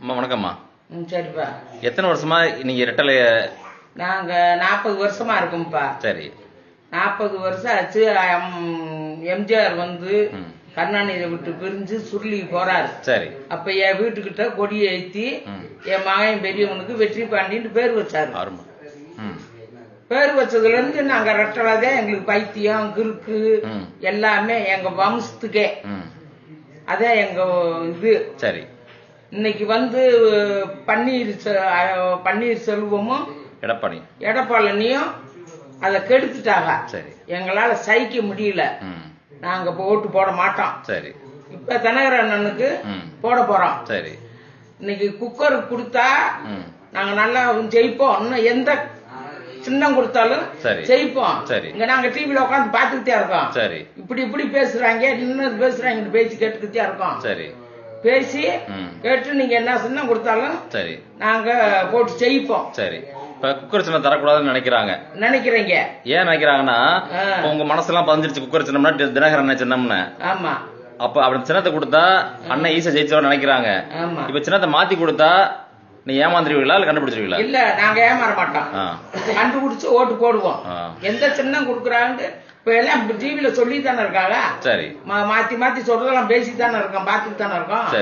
அம்மா வணக்கம்மா. ம் சரிப்பா. எத்தனை வருஷமா நீங்க ரெட்டலைய நாங்க நாற்பது வருஷமா இருக்கோம்ப்பா. சரி. நாற்பது வருஷம் ஆச்சு. எம்- எம்ஜிஆர் வந்து. கருணாநிதியை விட்டு பிரிஞ்சு சுருளி போறாரு. சரி. அப்ப என் வீட்டுக்கிட்ட கொடியை ஏத்தி ம். என் மகன் பெரியவனுக்கு வெற்றி பாண்டின்னு பேர் வச்சாரு. ம். பேர் வச்சதுல இருந்து நாங்க ரெட்டலாதே எங்களுக்கு பைத்தியம் கிறுக்கு ம். எல்லாமே எங்க வம்சத்துக்கே. ம். அதான் எங்க இது. சரி. இன்னைக்கு வந்து பன்னீர் பன்னீர் செல்வமும் எடப்பாடி. எடப்பாளனையும் அதை கெடுத்துட்டாங்க. சரி. எங்களால சகிக்க முடியல. நாங்க ஓட்டு போட மாட்டோம். சரி. இப்ப தினகர அண்ணனுக்கு போட போறோம். சரி. இன்னைக்கு குக்கர் கொடுத்தா ம். நாங்க நல்லா ஜெயிப்போம். இன்னும் எந்த சின்னம் கொடுத்தாலும் சரி. ஜெயிப்போம். சரி. இங்க நாங்க டிவில உட்காந்து பாத்துக்கிட்டே இருக்கோம். சரி. இப்படி இப்படி பேசுறாங்க இன்னும் பேசுறாங்க பேசி கேட்டுக்கிட்டே இருக்கோம். சரி. பேசி கேட்டு நீங்க என்ன சின்னம் கொடுத்தாலும் சரி. நாங்க போட்டு ஜெயிப்போம் சரி. இப்ப குக்கர் சின்னம் தரக்கூடாதுன்னு நினைக்கிறாங்க. நினைக்கிறீங்க? ஏன் நினைக்கிறாங்கன்னா உங்க மனசெல்லாம் பதிஞ்சிருச்சு குக்கர் சின்னம்னா தினகரன் சின்னம்னு. ஆமா. அப்ப அப்படி சின்னத்தை கொடுத்தா அண்ணன் ஈஸியா ஜெயிச்சவன் நினைக்கிறாங்க. இப்ப சின்னத்தை மாத்தி கொடுத்தா நீ ஏமாந்துருவீங்களா இல்ல கண்டுபிடிச்சிருவீங்களா? இல்ல நாங்க ஏமாற மாட்டோம். கண்டுபிடிச்சு ஓட்டு போடுவோம். எந்த சின்னம் கொடுக்குறாங்க இப்ப எல்லாம் டிவில சொல்லி தானே இருக்காங்க? சரி. மாத்தி மாத்தி சொல்றதெல்லாம் பேசி தானே இருக்கோம் பாத்துட்டு தானே இருக்கோம்